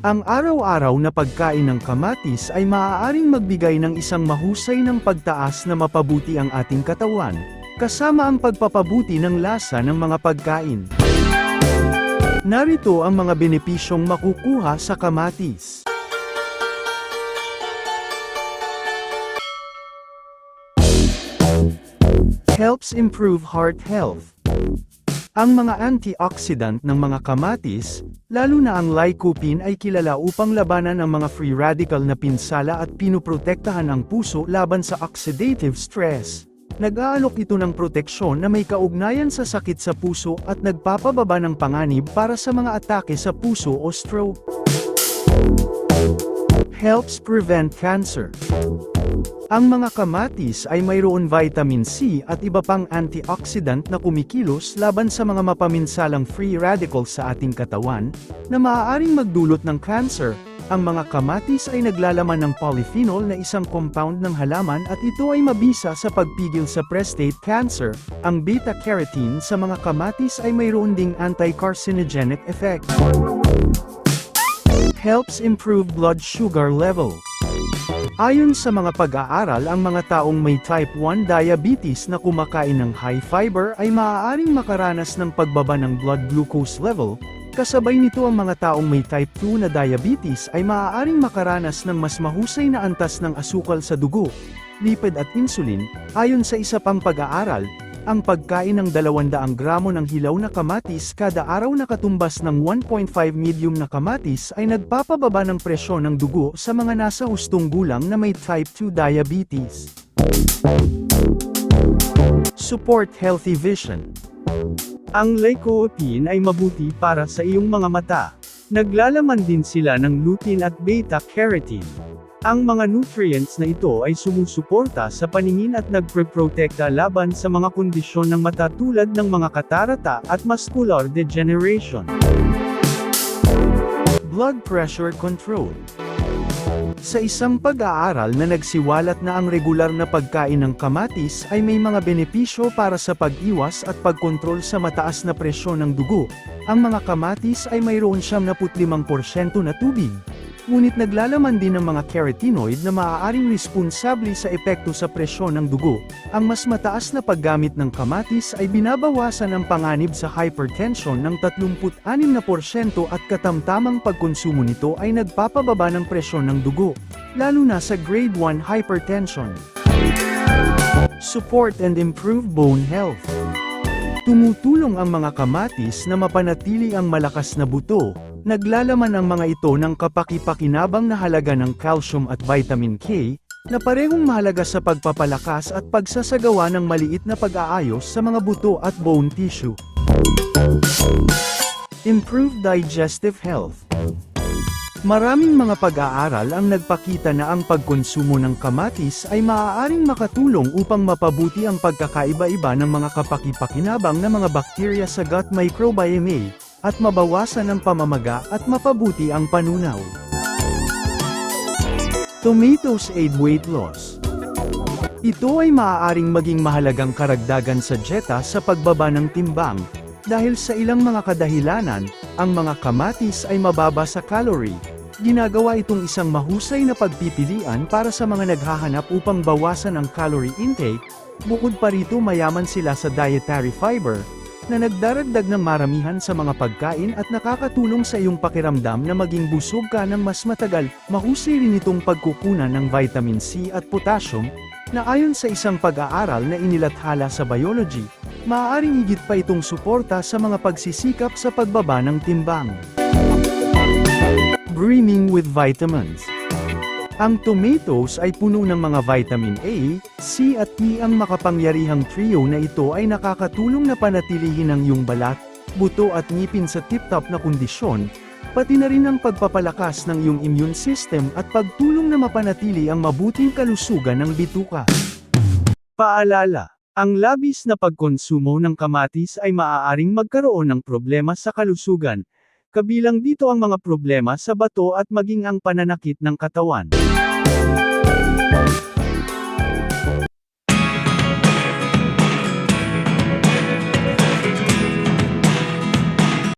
Ang araw-araw na pagkain ng kamatis ay maaaring magbigay ng isang mahusay ng pagtaas na mapabuti ang ating katawan, kasama ang pagpapabuti ng lasa ng mga pagkain. Narito ang mga benepisyong makukuha sa kamatis. Helps improve heart health. Ang mga antioxidant ng mga kamatis, lalo na ang lycopene ay kilala upang labanan ang mga free radical na pinsala at pinuprotektahan ang puso laban sa oxidative stress. Nag-aalok ito ng proteksyon na may kaugnayan sa sakit sa puso at nagpapababa ng panganib para sa mga atake sa puso o stroke. Helps prevent cancer. Ang mga kamatis ay mayroon vitamin C at iba pang antioxidant na kumikilos laban sa mga mapaminsalang free radicals sa ating katawan, na maaaring magdulot ng cancer. Ang mga kamatis ay naglalaman ng polyphenol na isang compound ng halaman at ito ay mabisa sa pagpigil sa prostate cancer. Ang beta-carotene sa mga kamatis ay mayroon ding anti-carcinogenic effect. Helps improve blood sugar level. Ayon sa mga pag-aaral ang mga taong may type 1 diabetes na kumakain ng high fiber ay maaaring makaranas ng pagbaba ng blood glucose level, kasabay nito ang mga taong may type 2 na diabetes ay maaaring makaranas ng mas mahusay na antas ng asukal sa dugo, lipid at insulin, ayon sa isa pang pag-aaral, ang pagkain ng 200 gramo ng hilaw na kamatis kada araw na katumbas ng 1.5 medium na kamatis ay nagpapababa ng presyon ng dugo sa mga nasa hustong gulang na may type 2 diabetes. Support healthy vision. Ang lycopene ay mabuti para sa iyong mga mata. Naglalaman din sila ng lutein at beta-carotene. Ang mga nutrients na ito ay sumusuporta sa paningin at nagpreprotekta laban sa mga kondisyon ng mata tulad ng mga katarata at muscular degeneration. Blood pressure control. Sa isang pag-aaral na nagsiwalat na ang regular na pagkain ng kamatis ay may mga benepisyo para sa pag-iwas at pagkontrol sa mataas na presyon ng dugo, ang mga kamatis ay mayroon siyam na 75% na tubig. Ngunit naglalaman din ng mga carotenoid na maaaring responsable sa epekto sa presyon ng dugo. Ang mas mataas na paggamit ng kamatis ay binabawasan ang panganib sa hypertension ng 36% at katamtamang pagkonsumo nito ay nagpapababa ng presyon ng dugo, lalo na sa grade 1 hypertension. Support and improve bone health. Tumutulong ang mga kamatis na mapanatili ang malakas na buto, Naglalaman ang mga ito ng kapaki-pakinabang na halaga ng calcium at vitamin K, na parehong mahalaga sa pagpapalakas at pagsasagawa ng maliit na pag-aayos sa mga buto at bone tissue. Improve digestive health. Maraming mga pag-aaral ang nagpakita na ang pagkonsumo ng kamatis ay maaaring makatulong upang mapabuti ang pagkakaiba-iba ng mga kapaki-pakinabang na mga bakterya sa gut microbiome, at mabawasan ang pamamaga at mapabuti ang panunaw. Tomatoes aid weight loss. Ito ay maaaring maging mahalagang karagdagan sa dieta sa pagbaba ng timbang, dahil sa ilang mga kadahilanan, ang mga kamatis ay mababa sa calorie. Ginagawa itong isang mahusay na pagpipilian para sa mga naghahanap upang bawasan ang calorie intake, bukod pa rito mayaman sila sa dietary fiber, na nagdaragdag ng maramihan sa mga pagkain at nakakatulong sa iyong pakiramdam na maging busog ka ng mas matagal. Mahusay rin itong pagkukunan ng vitamin C at potassium, na ayon sa isang pag-aaral na inilathala sa biology, maaaring higit pa itong suporta sa mga pagsisikap sa pagbaba ng timbang. Brimming with vitamins. Ang tomatoes ay puno ng mga vitamin A, C at E. Ang makapangyarihang trio na ito ay nakakatulong na panatilihin ang iyong balat, buto at ngipin sa tip-top na kondisyon, pati na rin ang pagpapalakas ng iyong immune system at pagtulong na mapanatili ang mabuting kalusugan ng bituka. Paalala, ang labis na pagkonsumo ng kamatis ay maaaring magkaroon ng problema sa kalusugan, kabilang dito ang mga problema sa bato at maging ang pananakit ng katawan.